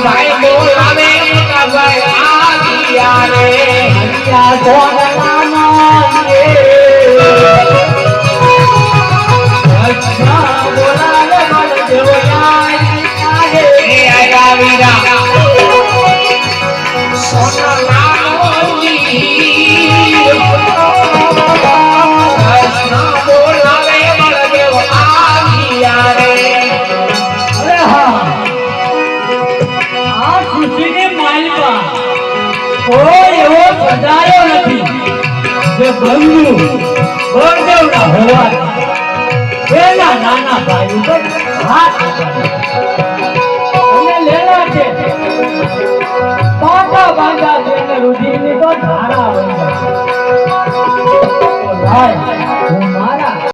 ભાઈ બોલાવે કબય આવ્યા રે હરિયા જોડવાનો રે અચ્છા બોલાવે મને જોયા રે આયા વીરા ખુશીની માલિકા. કોઈ એવો સજાયો નથી જે બંધુ બળદેવના હોવા પેલા નાના ભાઈ ઉપર હાથ. અને લેલા